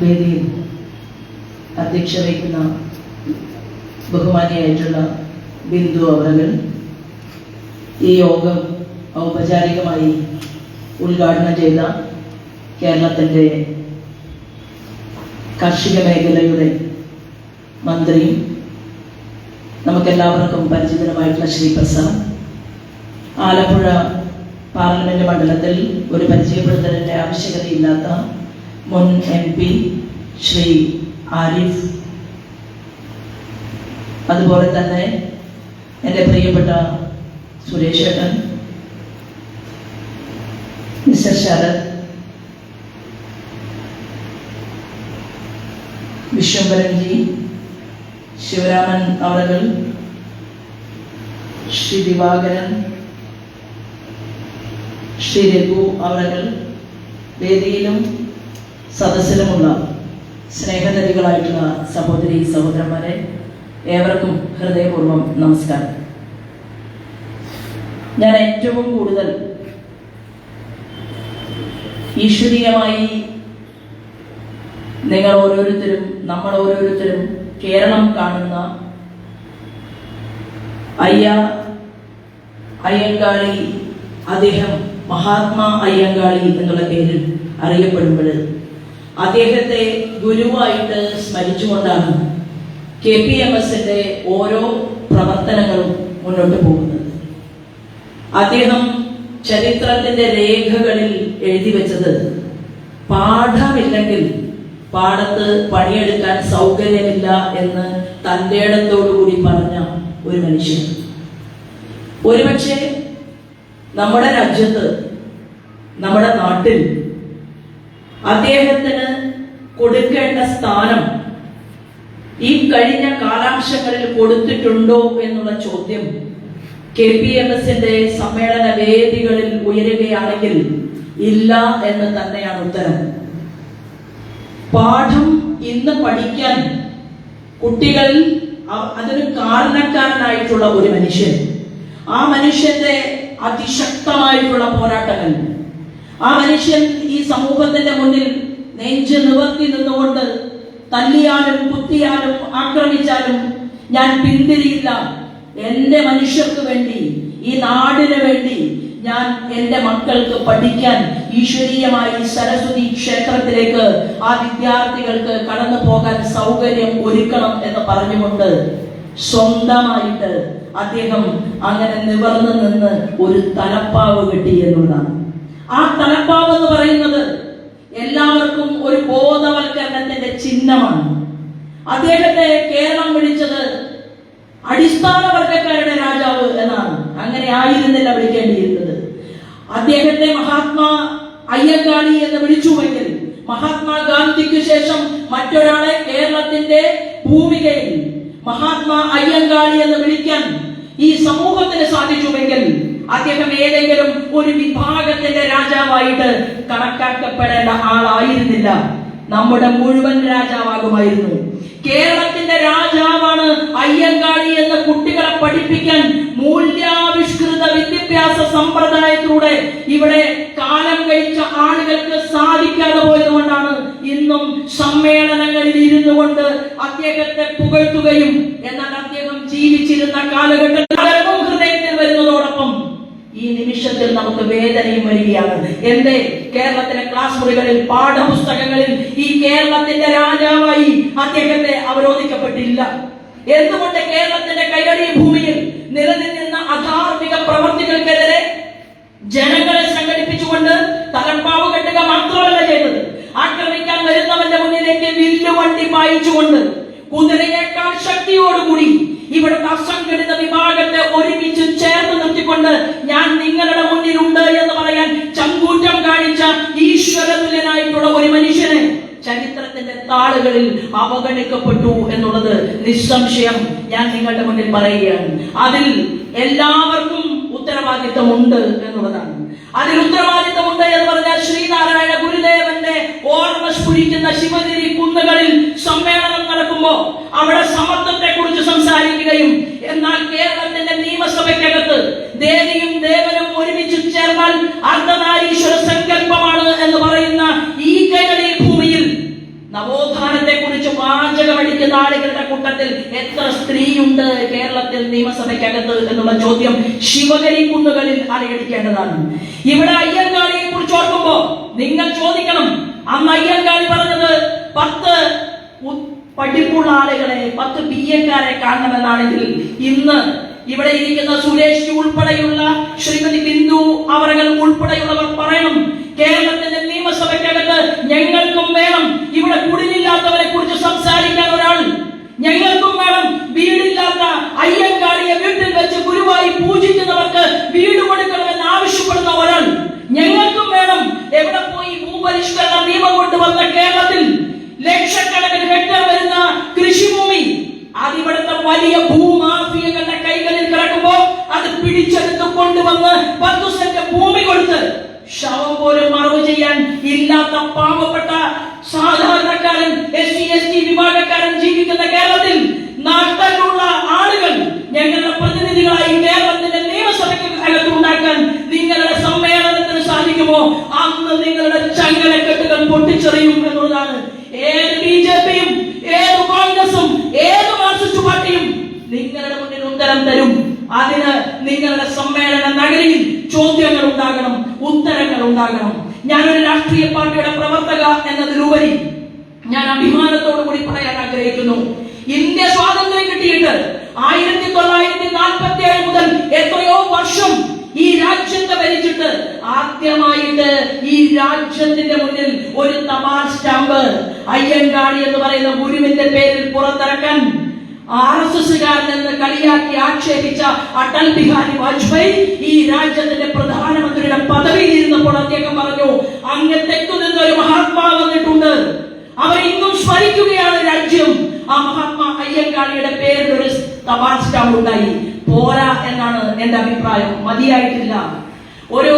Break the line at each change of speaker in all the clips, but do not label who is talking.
വേദിയിൽ അധ്യക്ഷ വഹിക്കുന്ന ബഹുമാനിയായിട്ടുള്ള ബിന്ദു അവറുകൾ ഈ യോഗം ഔപചാരികമായി ഉദ്ഘാടനം ചെയ്ത കേരളത്തിന്റെ കാർഷിക മേഖലയുടെ മന്ത്രിയും നമുക്കെല്ലാവർക്കും പരിചിതമായിട്ടുള്ള ശ്രീ പ്രസാദ്. ആലപ്പുഴ പാർലമെന്റ് മണ്ഡലത്തിൽ ഒരു പരിചയപ്പെടുത്തലിന്റെ ആവശ്യകതയില്ലാത്ത മുൻ എം പി ശ്രീ ആരിഫ്. അതുപോലെ തന്നെ എന്റെ പ്രിയപ്പെട്ട സുരേഷ് ഏട്ടൻ മിസ്റ്റർ ശരത് വിശ്വംഭരൻജി ശിവരാമൻ അവരകൾ ശ്രീ ദിവാകരൻ ശ്രീ രഘു അവരകൾ വേദിയിലും സദസ്സിലുമുള്ള സ്നേഹനദികളായിട്ടുള്ള സഹോദരി സഹോദരന്മാരെ ഏവർക്കും ഹൃദയപൂർവം നമസ്കാരം. ഞാൻ ഏറ്റവും കൂടുതൽ ഈശ്വരീയമായി നിങ്ങൾ ഓരോരുത്തരും നമ്മൾ ഓരോരുത്തരും കേരളം കാണുന്ന അയ്യ അയ്യങ്കാളി അദ്ദേഹം മഹാത്മാ അയ്യങ്കാളി എന്നുള്ള പേരിൽ അറിയപ്പെടുമ്പോൾ അദ്ദേഹത്തെ ഗുരുവായിട്ട് സ്മരിച്ചുകൊണ്ടാണ് കെ പി എം എസിന്റെ ഓരോ പ്രവർത്തനങ്ങളും മുന്നോട്ട് പോകുന്നത്. അദ്ദേഹം ചരിത്രത്തിന്റെ രേഖകളിൽ എഴുതി വെച്ചത് പാഠമില്ലെങ്കിൽ പാടത്ത് പണിയെടുക്കാൻ സൗകര്യമില്ല എന്ന് തന്റെ ഇടത്തോടുകൂടി പറഞ്ഞ ഒരു മനുഷ്യൻ. ഒരുപക്ഷെ നമ്മുടെ രാജ്യത്ത് നമ്മുടെ നാട്ടിൽ അദ്ദേഹത്തിന് കൊടുക്കേണ്ട സ്ഥാനം ഈ കഴിഞ്ഞ കാലാംശങ്ങളിൽ കൊടുത്തിട്ടുണ്ടോ എന്നുള്ള ചോദ്യം കെ പി എം എസിന്റെ സമ്മേളന വേദികളിൽ ഉയരുകയാണെങ്കിൽ ഇല്ല എന്ന് തന്നെയാണ് ഉത്തരം. പാഠം ഇന്ന് പഠിക്കാൻ കുട്ടികൾ അതിന് കാരണക്കാരനായിട്ടുള്ള ഒരു മനുഷ്യൻ. ആ മനുഷ്യന്റെ അതിശക്തമായിട്ടുള്ള പോരാട്ടങ്ങൾ ആ മനുഷ്യൻ ഈ സമൂഹത്തിന്റെ മുന്നിൽ നെഞ്ച് നിവർത്തി നിന്നുകൊണ്ട് തല്ലിയാലും കുത്തിയാലും ആക്രമിച്ചാലും ഞാൻ പിന്തിരിയില്ല. എന്റെ മനുഷ്യർക്ക് വേണ്ടി ഈ നാടിന് വേണ്ടി ഞാൻ എന്റെ മക്കൾക്ക് പഠിക്കാൻ ഈശ്വരീയമായി സരസ്വതി ക്ഷേത്രത്തിലേക്ക് ആ വിദ്യാർത്ഥികൾക്ക് കടന്നു പോകാൻ സൗകര്യം ഒരുക്കണം എന്ന് പറഞ്ഞുകൊണ്ട് സ്വന്തമായിട്ട് അദ്ദേഹം അങ്ങനെ നിവർന്നു നിന്ന് ഒരു തലപ്പാവ് കിട്ടി എന്നുള്ളതാണ്. ആ തലപ്പാവ് എന്ന് പറയുന്നത് എല്ലാവർക്കും ഒരു ബോധവൽക്കരണത്തിന്റെ ചിഹ്നമാണ്. അദ്ദേഹത്തെ കേരളം വിളിച്ചത് അടിസ്ഥാന വർഗക്കാരുടെ രാജാവ് എന്നാണ്. അങ്ങനെ ആയിരുന്നില്ല വിളിക്കേണ്ടിയിരുന്നത്. അദ്ദേഹത്തെ മഹാത്മാ അയ്യങ്കാളി എന്ന് വിളിച്ചുവെങ്കിൽ മഹാത്മാഗാന്ധിക്ക് ശേഷം മറ്റൊരാളെ കേരളത്തിന്റെ ഭൂമികയിൽ മഹാത്മാ അയ്യങ്കാളി എന്ന് വിളിക്കാൻ ഈ സമൂഹത്തിന് സാധിച്ചുവെങ്കിൽ അദ്ദേഹം ഏതെങ്കിലും ഒരു വിഭാഗത്തിന്റെ രാജാവായിട്ട് കണക്കാക്കപ്പെടേണ്ട ആളായിരുന്നില്ല. നമ്മുടെ മുഴുവൻ രാജാവാകുമായിരുന്നു. കേരളത്തിന്റെ രാജാവാണ് അയ്യങ്കാളി എന്ന കുട്ടികളെ പഠിപ്പിക്കാൻ മൂല്യാവിഷ്കൃത വിദ്യാഭ്യാസ സമ്പ്രദായത്തിലൂടെ ഇവിടെ കാലം കഴിച്ച ആളുകൾക്ക് സാധിക്കാതെ പോയതുകൊണ്ടാണ് ഇന്നും സമ്മേളനങ്ങളിൽ ഇരുന്നു കൊണ്ട് അദ്ദേഹത്തെ പുകഴ്ത്തുകയും എന്നാൽ അദ്ദേഹം ജീവിച്ചിരുന്ന കാലഘട്ടത്തിൽ പലർക്കും ഹൃദയത്തിൽ വരുന്നതോടൊപ്പം ഈ നിമിഷത്തിൽ നമുക്ക് വേദനയും വരികയാണ്. എന്റെ കേരളത്തിലെ ക്ലാസ് മുറികളിൽ പാഠപുസ്തകങ്ങളിൽ ഈ കേരളത്തിന്റെ രാജാവായി അദ്ദേഹത്തെ അവരോധിക്കപ്പെട്ടില്ല. എന്തുകൊണ്ട് കേരളത്തിന്റെ കൈരളി ഭൂമിയിൽ ചരിത്രത്തിന്റെ താളുകളിൽ അവഗണിക്കപ്പെട്ടു എന്നുള്ളത് നിസ്സംശയം ഞാൻ നിങ്ങളുടെ മുന്നിൽ പറയുകയാണ്. അതിൽ എല്ലാവർക്കും ഉത്തരവാദിത്തമുണ്ട് എന്നുള്ളതാണ്. അതിൽ ഉത്തരവാദിത്തമുണ്ട് എന്ന് പറഞ്ഞാൽ ശ്രീനാരായണ ഗുരുദേവന്റെ ഓർമ്മ സ്ഫുരിക്കുന്ന ശിവഗിരി കുന്നുകളിൽ സമ്മേളനം നടക്കുമ്പോ അവിടെ സമത്വത്തെ കുറിച്ച് സംസാരിക്കുകയും എന്നാൽ കേരളത്തിന്റെ നിയമസഭയ്ക്കകത്ത് ദേവിയും ദേവനും ഒരുമിച്ച് ചേർന്നാൽ അർദ്ധനാരീശ്വര സങ്കല്പമാണ് എന്ന് പറയുന്ന ഈ കൈരളി ഭൂമിയിൽ നവോ ആളുകളുടെ കൂട്ടത്തിൽ എത്ര സ്ത്രീയുണ്ട് കേരളത്തിൽ നിയമസഭയ്ക്കകത്ത് എന്നുള്ള ചോദ്യം ശിവഗരി കുന്നുകളിൽ അലയടിക്കേണ്ടതാണ്. ഇവിടെ അയ്യങ്കാളിയെ കുറിച്ച് ഓർക്കുമ്പോ നിങ്ങൾ ചോദിക്കണം. അന്ന് അയ്യങ്കാളി പറഞ്ഞത് പത്ത് പഠിപ്പുള്ള ആളുകളെ പത്ത് ബി എക്കാരെ കാണണമെന്നാണെങ്കിൽ ഇന്ന് ഇവിടെ ഇരിക്കുന്ന സുരേഷ് ഉൾപ്പെടെയുള്ള ശ്രീമതി ബിന്ദു അവരകൾ ഉൾപ്പെടെയുള്ളവർ പറയണം. കേരളത്തിന്റെ നിയമസഭയ്ക്കകത്ത് ഞങ്ങൾക്കും വേണം ഇവിടെ കുടിലില്ലാത്തവരെ കുറിച്ച് സംസാരിക്കാൻ ഒരാൾ ഞങ്ങൾക്കും വേണം വീടില്ലാത്ത അയ്യങ്കാളിയെ വീട്ടിൽ വെച്ച് ഗുരുവായി പൂജിക്കുന്നവർക്ക് വീട് കൊടുക്കണമെന്ന് ആവശ്യപ്പെടുന്ന ഒരാൾ ഞങ്ങൾക്കും വേണം എവിടെ പോയി ഭൂപരിഷ്കരണ നിയമം കൊണ്ടുവന്ന കേരളത്തിൽ ലക്ഷക്കണക്കിന് ഹെക്ടർ വരുന്ന കൃഷിഭൂമി അതിവിടുത്തെ വലിയ ഭൂമാഫിയകളുടെ കൈകളിൽ കിടക്കുമ്പോ അത് പിടിച്ചെടുത്ത് കൊണ്ടുവന്ന് പത്തു സെന്റ് ഭൂമി കൊടുത്ത് ശവം പോലും മറവ് ചെയ്യാൻ ഇല്ലാത്ത പാവപ്പെട്ട സാധാരണക്കാരൻ എസ് സി എസ് ടി വിഭാഗക്കാരൻ ജീവിക്കുന്ന കേരളത്തിൽ നാട്ടിലുള്ള ആളുകൾ ഞങ്ങളുടെ പ്രതിനിധികളായി കേരളത്തിന്റെ നിയമസഭയ്ക്ക് അകത്ത് ഉണ്ടാക്കാൻ നിങ്ങളുടെ സമ്മേളനത്തിന് സാധിക്കുമോ? അന്ന് നിങ്ങളുടെ ചങ്ങലക്കെട്ടുകൾ പൊട്ടിച്ചെറിയും എന്നുള്ളതാണ്. ഏത് ബി ജെ പിയും ഏത് കോൺഗ്രസും ഏത് മാർക്സിസ്റ്റ് പാർട്ടിയും നിങ്ങളുടെ മുന്നിൽ ഉത്തരം തരും. അതിന് നിങ്ങളുടെ സമ്മേളന നഗരിയിൽ ചോദ്യങ്ങൾ ഉണ്ടാകണം ഉത്തരങ്ങൾ ഉണ്ടാകണം. ഞാനൊരു രാഷ്ട്രീയ പാർട്ടിയുടെ പ്രവർത്തക എന്നതിലുപരി ഞാൻ അഭിമാനത്തോടു കൂടി പറയാൻ ആഗ്രഹിക്കുന്നു. ഇന്ത്യ സ്വാതന്ത്ര്യം കിട്ടിയിട്ട് ആയിരത്തി തൊള്ളായിരത്തി നാൽപ്പത്തി ഏഴ് മുതൽ എത്രയോ വർഷം ഈ രാജ്യത്തെ ഭരിച്ചിട്ട് ആദ്യമായിട്ട് ഈ രാജ്യത്തിന്റെ മുന്നിൽ ഒരു തപാൽ സ്റ്റാമ്പ് അയ്യങ്കാളി എന്ന് പറയുന്ന ഗുരുവിന്റെ പേരിൽ പുറത്തിറക്കാൻ ആർ എസ് എസ്സുകാരൻ എന്ന് കളിയാക്കി ആക്ഷേപിച്ച അടൽ ബിഹാരി വാജ്പേയി ഈ രാജ്യത്തിന്റെ പ്രധാനമന്ത്രിയുടെ പദവിയിൽ ഇരുന്നപ്പോൾ അദ്ദേഹം പറഞ്ഞു അങ്ങ് തെക്കു നിന്ന് ഒരു മഹാത്മാ വന്നിട്ടുണ്ട്. അവർ ഇന്നും സ്മരിക്കുകയാണ് രാജ്യം. ആ മഹാത്മാ അയ്യങ്കാളിയുടെ പേരിൽ ഒരു തപാൽ സ്റ്റാമ്പ് ഉണ്ടായി. പോരാ എന്നാണ് എന്റെ അഭിപ്രായം. മതിയായിട്ടില്ല. ഒരു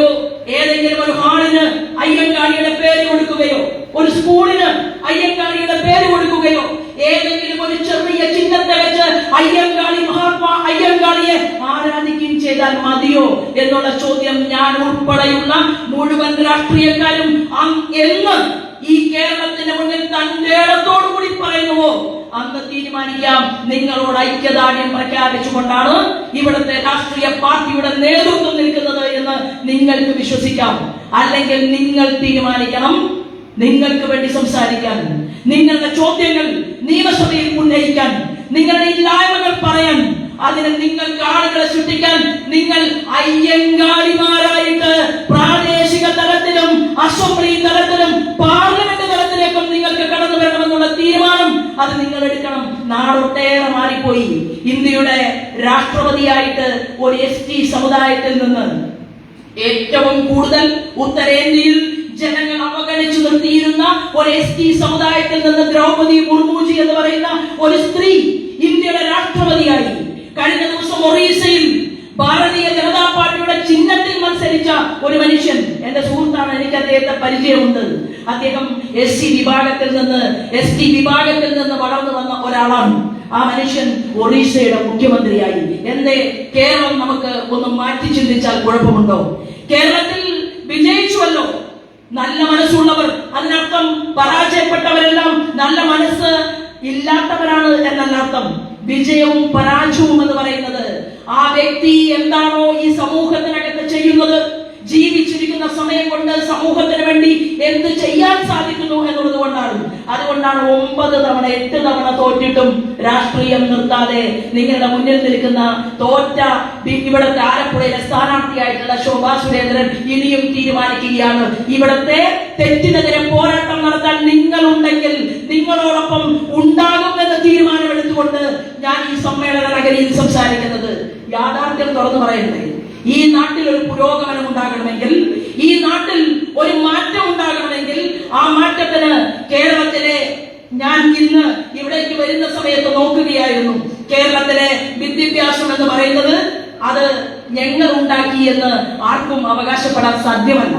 ഏതെങ്കിലും ഒരു ഹാളിന് അയ്യങ്കാളിയുടെ പേര് കൊടുക്കുകയോ ഒരു സ്കൂളിന് അയ്യങ്കാളിയുടെ പേര് കൊടുക്കുകയോ ഏതെങ്കിലും ഒരു ചെറിയ ചിഹ്നത്തെ വെച്ച് അയ്യങ്കാളി മഹാത്മാ അയ്യങ്കാളിയെ ആരാധിക്കുകയും ചെയ്താൽ മതിയോ എന്നുള്ള ചോദ്യം ഞാൻ ഉൾപ്പെടെയുള്ള മുഴുവൻ രാഷ്ട്രീയക്കാരും എന്ന് ഈ കേരളത്തിന്റെ മുന്നിൽ തന്റെ കൂടി പറയുന്നുവോ? അന്ന് തീരുമാനിക്കാം. നിങ്ങളോട് ഐക്യദാർഢ്യം പ്രഖ്യാപിച്ചുകൊണ്ടാണ് ഇവിടുത്തെ രാഷ്ട്രീയ പാർട്ടിയുടെ നേതൃത്വം നിൽക്കുന്നത് എന്ന് നിങ്ങൾക്ക് വിശ്വസിക്കാം. അല്ലെങ്കിൽ നിങ്ങൾ തീരുമാനിക്കണം. നിങ്ങൾക്ക് വേണ്ടി സംസാരിക്കാൻ. നിങ്ങളുടെ ചോദ്യങ്ങൾ നിയമസഭയിൽ ഉന്നയിക്കാൻ നിങ്ങളുടെ ഇല്ലായ്മകൾ പറയാൻ അതിന് നിങ്ങൾ ആളുകളെ സൃഷ്ടിക്കാൻ നിങ്ങൾ അയ്യങ്കാളിമാരായിട്ട് പ്രാദേശിക തലത്തിലും അസംബ്ലി തലത്തിലും പാർലമെന്റ് തലത്തിലേക്കും നിങ്ങൾക്ക് കടന്നു വരണമെന്നുള്ള തീരുമാനം അത് നിങ്ങൾ എടുക്കണം. നാടൊട്ടേറെ മാറിപ്പോയി. ഇന്ത്യയുടെ രാഷ്ട്രപതിയായിട്ട് ഒരു എസ് ടി സമുദായത്തിൽ നിന്ന് ഏറ്റവും കൂടുതൽ ഉത്തരേന്ത്യയിൽ ജനങ്ങൾ അവഗണിച്ചു നിർത്തിയിരുന്ന ഒരു എസ് ടി സമുദായത്തിൽ നിന്ന് ദ്രൗപതി മുർമുജി എന്ന് പറയുന്ന ഒരു സ്ത്രീ ഇന്ത്യയുടെ രാഷ്ട്രപതിയായി. കഴിഞ്ഞ ദിവസം ഒറീസയിൽ ഭാരതീയ ജനതാ പാർട്ടിയുടെ ചിഹ്നത്തിൽ മത്സരിച്ച ഒരു മനുഷ്യൻ എന്റെ സുഹൃത്താണ് എനിക്ക് അദ്ദേഹത്തെ പരിചയമുണ്ട്. അദ്ദേഹം എസ് സി വിഭാഗത്തിൽ നിന്ന് എസ് ടി വിഭാഗത്തിൽ നിന്ന് വളർന്നു വന്ന ഒരാളാണ്. ആ മനുഷ്യൻ ഒറീസയുടെ മുഖ്യമന്ത്രിയായി. എന്നെ കേരളം നമുക്ക് ഒന്ന് മാറ്റി ചിന്തിച്ചാൽ കുഴപ്പമുണ്ടോ? കേരളത്തിൽ വിജയിച്ചുവല്ലോ. നല്ല മനസ്സുള്ളവർ അതിനർത്ഥം പരാജയപ്പെട്ടവരെല്ലാം നല്ല മനസ്സ് ഇല്ലാത്തവരാണ് എന്നല്ല അർത്ഥം. വിജയവും പരാജയവും എന്ന് പറയുന്നത് ആ വ്യക്തി എന്താണോ ഈ സമൂഹത്തിനകത്ത് ചെയ്യുന്നത് ജീവിച്ചിരിക്കുന്ന സമയം കൊണ്ട് സമൂഹത്തിന് വേണ്ടി എന്ത് ചെയ്യാൻ സാധിക്കുന്നു എന്നുള്ളത് കൊണ്ടാണ്. അതുകൊണ്ടാണ് ഒമ്പത് തവണ എട്ട് തവണ തോറ്റിട്ടും രാഷ്ട്രീയം നിർത്താതെ നിങ്ങളുടെ മുന്നിൽ നിൽക്കുന്ന തോറ്റ ഇവിടുത്തെ ആലപ്പുഴയിലെ സ്ഥാനാർത്ഥിയായിട്ടുള്ള ശോഭാ സുരേന്ദ്രൻ ഇനിയും തീരുമാനിക്കുകയാണ്. ഇവിടുത്തെ തെറ്റിനെതിരെ പോരാട്ടം നടത്താൻ നിങ്ങളുണ്ടെങ്കിൽ നിങ്ങളോടൊപ്പം ഉണ്ടാകുമെന്ന തീരുമാനമെടുത്തുകൊണ്ട് ഞാൻ ഈ സമ്മേളന നഗരിയിൽ സംസാരിക്കുന്നത്. യാഥാർത്ഥ്യം തുറന്നു പറയണ്ടേ ഈ നാട്ടിൽ ഒരു പുരോഗമനം ഉണ്ടാകണമെങ്കിൽ ഈ നാട്ടിൽ ഒരു മാറ്റം ഉണ്ടാകണമെങ്കിൽ ആ മാറ്റത്തിന് കേരളത്തിലെ ഞാൻ ഇന്ന് ഇവിടേക്ക് വരുന്ന സമയത്ത് നോക്കുകയായിരുന്നു. കേരളത്തിലെ വിദ്യാഭ്യാസം എന്ന് പറയുന്നത് അത് ഞങ്ങൾ ഉണ്ടാക്കി എന്ന് ആർക്കും അവകാശപ്പെടാൻ സാധ്യമല്ല.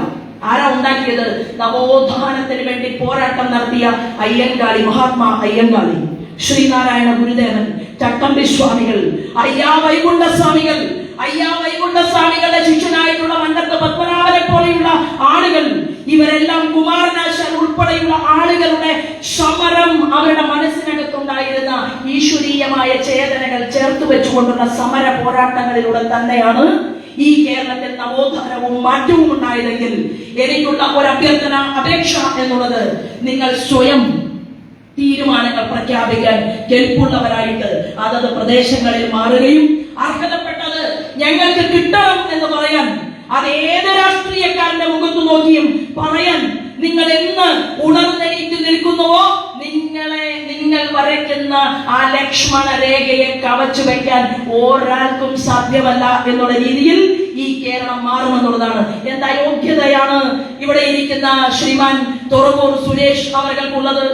ആരാ ഉണ്ടാക്കിയത്? നവോത്ഥാനത്തിന് വേണ്ടി പോരാട്ടം നടത്തിയ അയ്യങ്കാളി മഹാത്മാ അയ്യങ്കാളി ശ്രീനാരായണ ഗുരുദേവൻ ചട്ടമ്പി സ്വാമികൾ അയ്യാ വൈകുണ്ഠ സ്വാമികൾ അയ്യാ വൈകുണ്ഠ സ്വാമികളുടെ ശിഷ്യനായിട്ടുള്ള മന്നത്ത് പത്മനാഭനെ പോലെയുള്ള ആളുകൾ ഇവരെല്ലാം കുമാരനാശാൻ ഉൾപ്പെടെയുള്ള ആളുകളുടെ സമരം അവരുടെ മനസ്സിനകത്തുണ്ടായിരുന്ന ഈശ്വരീയമായ ചേതനകൾ ചേർത്ത് വെച്ചുകൊണ്ടുള്ള സമര പോരാട്ടങ്ങളിലൂടെ തന്നെയാണ് ഈ കേരളത്തിൽ നവോത്ഥാനവും മാറ്റവും ഉണ്ടായതെങ്കിൽ എനിക്കുള്ള ഒരു അഭ്യർത്ഥന അപേക്ഷ എന്നുള്ളത് നിങ്ങൾ സ്വയം തീരുമാനങ്ങൾ പ്രഖ്യാപിക്കാൻ കെൽപ്പുള്ളവരായിട്ട് അതത് പ്രദേശങ്ങളിൽ മാറുകയും അർഹതപ്പെട്ടത് ഞങ്ങൾക്ക് കിട്ടണം എന്ന് പറയാൻ അത് ഏത് രാഷ്ട്രീയക്കാരന്റെ മുഖത്ത് നോക്കിയും പറയാൻ നിങ്ങൾ എന്ന് ഉണർന്നെണീറ്റ് നിൽക്കുന്നുവോ? നിങ്ങളെ നിങ്ങൾ വരയ്ക്കുന്ന ആ ലക്ഷ്മണ രേഖയെ കവച്ചു വെക്കാൻ ഒരാൾക്കും സാധ്യമല്ല എന്നുള്ള രീതിയിൽ ഈ കേരളം മാറുമെന്നുള്ളതാണ്. എന്താ യോഗ്യതയാണ് ഇവിടെ ഇരിക്കുന്ന ശ്രീമാൻ തുറവൂർ സുരേഷ് അവർക്കുള്ളത്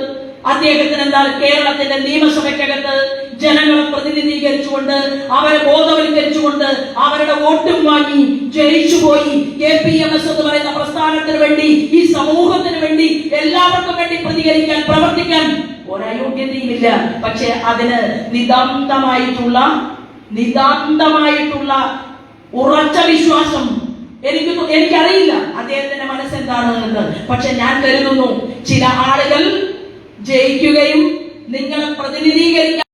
അദ്ദേഹത്തിന് എന്താണ് കേരളത്തിന്റെ നിയമസഭയ്ക്കകത്ത് ജനങ്ങളെ പ്രതിനിധീകരിച്ചുകൊണ്ട് അവരെ ബോധവൽക്കരിച്ചുകൊണ്ട് അവരുടെ വോട്ടും വാങ്ങി ജയിച്ചു പോയി. കെ പി എം എസ് എന്ന് പറയുന്ന പ്രസ്ഥാനത്തിന് വേണ്ടി ഈ സമൂഹത്തിന് വേണ്ടി എല്ലാവർക്കും വേണ്ടി പ്രതികരിക്കാൻ പ്രവർത്തിക്കാൻ ഒരയോഗ്യതയുമില്ല. പക്ഷെ അതിന് നിതാന്തമായിട്ടുള്ള നിതാന്തമായിട്ടുള്ള ഉറച്ച വിശ്വാസം എനിക്ക് എനിക്കറിയില്ല അദ്ദേഹത്തിന്റെ മനസ്സെന്താണ് എന്ന്. പക്ഷെ ഞാൻ കരുതുന്നു ചില ആളുകൾ ജയിക്കുകയും നിങ്ങളെ പ്രതിനിധീകരിക്കാൻ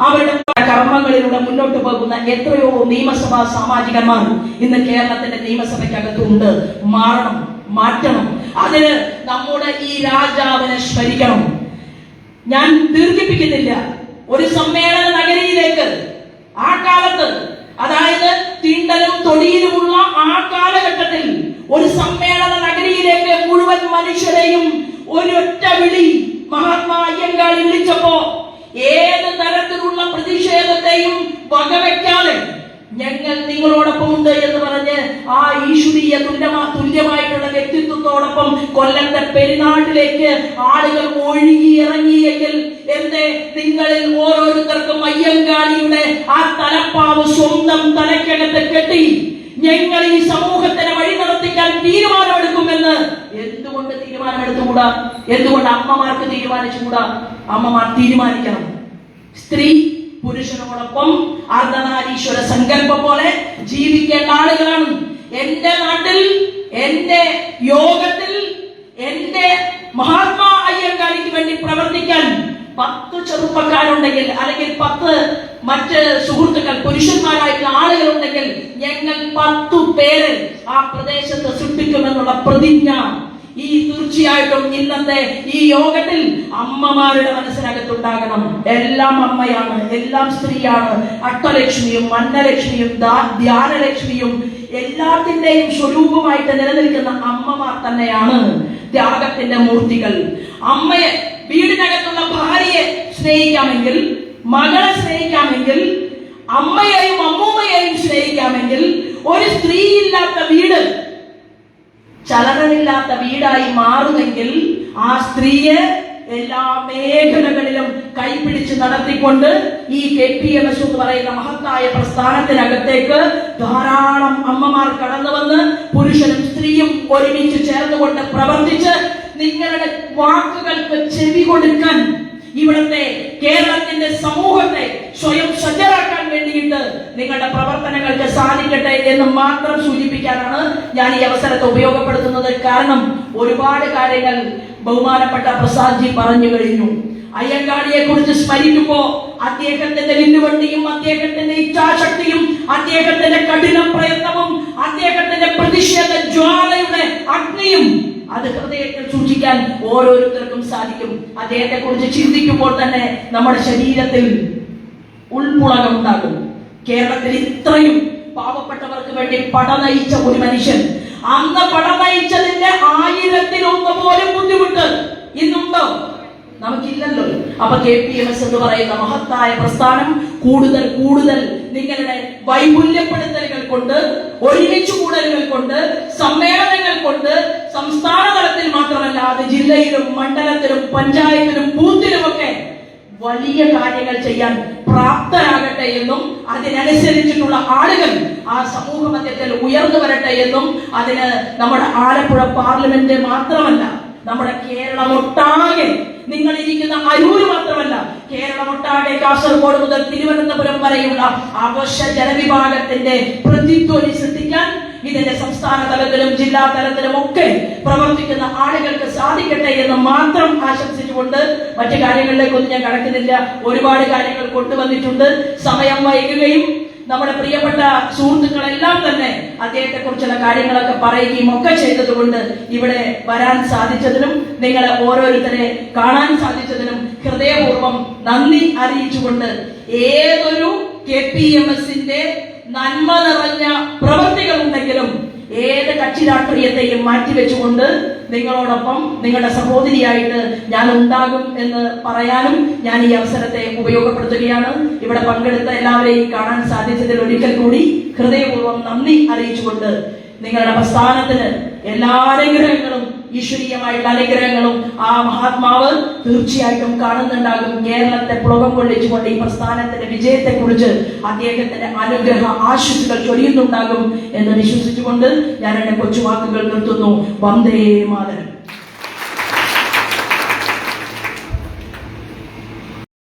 അവരുടെ കർമ്മങ്ങളിലൂടെ മുന്നോട്ട് പോകുന്ന എത്രയോ നിയമസഭാ സാമാജികന്മാർ ഇന്ന് കേരളത്തിന്റെ നിയമസഭയ്ക്കകത്തുണ്ട് മാറണം മാറ്റണം. അതിന് നമ്മുടെ ഈ രാജാവിനെ സ്മരിക്കണം. ഞാൻ ദീർഘിപ്പിക്കുന്നില്ല. ഒരു സമ്മേളന നഗരിയിലേക്ക് ആ കാലത്ത് അതായത് തീണ്ടലും തൊടിയിലുമുള്ള ആ കാലഘട്ടത്തിൽ ഒരു സമ്മേളന നഗരിയിലേക്ക് മുഴുവൻ മനുഷ്യരെയും ഒരൊറ്റ വിളി മഹാത്മാ അയ്യങ്കാളി വിളിച്ചപ്പോ ഏത് തരത്തിലുള്ള പ്രതിഷേധത്തെയും വകവെക്കാതെ ഞങ്ങൾ നിങ്ങളോടൊപ്പം ഉണ്ട് എന്ന് പറഞ്ഞ് ആ ഈശ്വരീയ തുല്യമാ തുല്യമായിട്ടുള്ള വ്യക്തിത്വത്തോടൊപ്പം കൊല്ലത്തെ പെരുന്നാട്ടിലേക്ക് ആളുകൾ ഒഴുകി ഇറങ്ങിയെങ്കിൽ എന്തേ? നിങ്ങളിൽ ഓരോരുത്തർക്കും അയ്യങ്കാളിയുടെ ആ തലപ്പാവ് സ്വന്തം തലക്കകത്ത് കെട്ടി ഞങ്ങൾ ഈ സമൂഹത്തിനെ വഴി നടത്തിക്കാൻ തീരുമാനമെടുക്കുമെന്ന് എന്തുകൊണ്ട് തീരുമാനമെടുത്തുകൂടാ? എന്തുകൊണ്ട് അമ്മമാർക്ക് തീരുമാനിച്ചുകൂടാ? അമ്മമാർ തീരുമാനിക്കണം. സ്ത്രീ പുരുഷനോടൊപ്പം അർദ്ധനാരീശ്വര സങ്കല്പം പോലെ ജീവിക്കേണ്ട ആളുകളാണ്. എന്റെ നാട്ടിൽ എന്റെ യോഗത്തിൽ എന്റെ മഹാത്മാ അയ്യങ്കാളിക്ക് വേണ്ടി പ്രവർത്തിക്കാൻ പത്ത് ചെറുപ്പക്കാരുണ്ടെങ്കിൽ അല്ലെങ്കിൽ പത്ത് മറ്റ് സുഹൃത്തുക്കൾ പുരുഷന്മാരായിട്ടുള്ള ആളുകളുണ്ടെങ്കിൽ ഞങ്ങൾ പത്തു പേര് ആ പ്രദേശത്ത് സൃഷ്ടിക്കുമെന്നുള്ള പ്രതിജ്ഞ ഈ തീർച്ചയായിട്ടും ഇന്നത്തെ ഈ യോഗത്തിൽ അമ്മമാരുടെ മനസ്സിനകത്തുണ്ടാകണം. എല്ലാം അമ്മയാണ് എല്ലാം സ്ത്രീയാണ്. അട്ടലക്ഷ്മിയും മന്നലക്ഷ്മിയും ധ്യാനലക്ഷ്മിയും എല്ലാത്തിന്റെയും സ്വരൂപമായിട്ട് നിലനിൽക്കുന്ന അമ്മമാർ തന്നെയാണ് ത്യാഗത്തിന്റെ മൂർത്തികൾ. അമ്മയെ വീടിനകത്തുള്ള ഭാര്യയെ സ്നേഹിക്കാമെങ്കിൽ മകളെ സ്നേഹിക്കാമെങ്കിൽ അമ്മയെയും അമ്മൂമ്മയെയും സ്നേഹിക്കാമെങ്കിൽ ഒരു സ്ത്രീയില്ലാത്ത വീട് ചലനമില്ലാത്ത വീടായി മാറുമെങ്കിൽ ആ സ്ത്രീയെ എല്ലാ മേഖലകളിലും കൈപിടിച്ച് നടത്തിക്കൊണ്ട് ഈ കെ പി എം എസ് എന്ന് പറയുന്ന മഹത്തായ പ്രസ്ഥാനത്തിനകത്തേക്ക് ധാരാളം അമ്മമാർ കടന്നു വന്ന് പുരുഷനും സ്ത്രീയും ഒരുമിച്ച് ചേർന്നുകൊണ്ട് പ്രവർത്തിച്ച് നിങ്ങളുടെ വാക്കുകൾക്ക് ചെവി കൊടുക്കാൻ ഇവിടുത്തെ കേരളത്തിന്റെ സമൂഹത്തെ സ്വയം സജ്ജരാക്കാൻ വേണ്ടിയിട്ട് നിങ്ങളുടെ പ്രവർത്തനങ്ങൾക്ക് സാധിക്കട്ടെ എന്ന് മാത്രം സൂചിപ്പിക്കാനാണ് ഞാൻ ഈ അവസരത്തെ ഉപയോഗപ്പെടുത്തുന്നത്. കാരണം ഒരുപാട് കാര്യങ്ങൾ ബഹുമാനപ്പെട്ട പ്രസാദ്ജി പറഞ്ഞു കഴിഞ്ഞു. അയ്യങ്കാളിയെ കുറിച്ച് സ്മരിക്കുമ്പോ അദ്ദേഹത്തിന്റെ നിന്നുവണ്ടിയും അദ്ദേഹത്തിന്റെ ഇച്ഛാശക്തിയും അദ്ദേഹത്തിന്റെ കഠിന പ്രയത്നവും അദ്ദേഹത്തിന്റെ പ്രതിഷേധ ജ്വാലയുടെ അഗ്നിയും അത് ഹൃദയത്തിൽ സൂക്ഷിക്കാൻ ഓരോരുത്തർക്കും സാധിക്കും. അദ്ദേഹത്തെ കുറിച്ച് ചിന്തിക്കുമ്പോൾ തന്നെ നമ്മുടെ ശരീരത്തിൽ ഉൾമുളകം ഉണ്ടാകും. കേരളത്തിൽ ഇത്രയും പാവപ്പെട്ടവർക്ക് വേണ്ടി പട നയിച്ച ഒരു മനുഷ്യൻ അന്ന് പട നയിച്ചതിന്റെ ആയിരത്തിലൊന്ന് പോലും ബുദ്ധിമുട്ട് ഇന്നുണ്ടോ? നമുക്കില്ലല്ലോ. അപ്പൊ കെ പി എം എസ് എന്ന് പറയുന്ന മഹത്തായ പ്രസ്ഥാനം കൂടുതൽ കൂടുതൽ നിങ്ങളുടെ വൈപുല്യപ്പെടുത്തലുകൾ കൊണ്ട് ഒരുമിച്ചു കൂടലുകൾ കൊണ്ട് സമ്മേളനങ്ങൾ കൊണ്ട് സംസ്ഥാന തലത്തിൽ മാത്രമല്ല അത് ജില്ലയിലും മണ്ഡലത്തിലും പഞ്ചായത്തിലും ബൂത്തിലുമൊക്കെ വലിയ കാര്യങ്ങൾ ചെയ്യാൻ പ്രാപ്തരാകട്ടെ എന്നും അതിനനുസരിച്ചിട്ടുള്ള ആളുകൾ ആ സമൂഹ മധ്യത്തിൽ ഉയർന്നു വരട്ടെ എന്നും അതിന് നമ്മുടെ ആലപ്പുഴ പാർലമെന്റ് മാത്രമല്ല നമ്മുടെ കേരളം ഒട്ടാകെ നിങ്ങൾ ഇരിക്കുന്ന അരൂര് മാത്രമല്ല കേരളം ഒട്ടാകെ കാസർഗോഡ് മുതൽ തിരുവനന്തപുരം വരെയുള്ള ആഘോഷ ജനവിഭാഗത്തിന്റെ പ്രതിധ്വനി ശ്രദ്ധിക്കാൻ ഇത് ഇതിന്റെ സംസ്ഥാന തലത്തിലും ജില്ലാ തലത്തിലും ഒക്കെ പ്രവർത്തിക്കുന്ന ആളുകൾക്ക് സാധിക്കട്ടെ എന്ന് മാത്രം ആശംസിച്ചുകൊണ്ട് മറ്റു കാര്യങ്ങളിലേക്കൊന്നും ഞാൻ കടക്കുന്നില്ല. ഒരുപാട് കാര്യങ്ങൾ കൊണ്ടുവന്നിട്ടുണ്ട്. സമയം വൈകുകയും നമ്മുടെ പ്രിയപ്പെട്ട സുഹൃത്തുക്കളെല്ലാം തന്നെ അദ്ദേഹത്തെ കുറിച്ചുള്ള കാര്യങ്ങളൊക്കെ പറയുകയും ഒക്കെ ചെയ്തതുകൊണ്ട് ഇവിടെ വരാൻ സാധിച്ചതിനും നിങ്ങളെ ഓരോരുത്തരെ കാണാൻ സാധിച്ചതിനും ഹൃദയപൂർവം നന്ദി അറിയിച്ചുകൊണ്ട് ഏതൊരു കെ പി എം എസിന്റെ നന്മ നിറഞ്ഞ പ്രവൃത്തികൾ ഉണ്ടെങ്കിലും ഏത് കക്ഷി രാഷ്ട്രീയത്തെയും മാറ്റിവെച്ചുകൊണ്ട് നിങ്ങളോടൊപ്പം നിങ്ങളുടെ സഹോദരിയായിട്ട് ഞാൻ ഉണ്ടാകും എന്ന് പറയാനും ഞാൻ ഈ അവസരത്തെ ഉപയോഗപ്പെടുത്തുകയാണ്. ഇവിടെ പങ്കെടുത്ത എല്ലാവരെയും കാണാൻ സാധിച്ചതിൽ ഒരിക്കൽ കൂടി ഹൃദയപൂർവം നന്ദി അറിയിച്ചുകൊണ്ട് നിങ്ങളുടെ പ്രസ്ഥാനത്തിന് എല്ലാ അനുഗ്രഹങ്ങളും ഈശ്വരീയമായിട്ടുള്ള അനുഗ്രഹങ്ങളും ആ മഹാത്മാവ് തീർച്ചയായിട്ടും കാണുന്നുണ്ടാകും. കേരളത്തെ പുളകം കൊള്ളിച്ചുകൊണ്ട് ഈ പ്രസ്ഥാനത്തിന്റെ വിജയത്തെ കുറിച്ച് അദ്ദേഹത്തിന്റെ അനുഗ്രഹ ആശുസുകൾ ചൊരിയുന്നുണ്ടാകും എന്ന് വിശ്വസിച്ചുകൊണ്ട് ഞാൻ എന്റെ കൊച്ചുവാക്കുകൾ നിർത്തുന്നു. വന്ദേ മാതരം.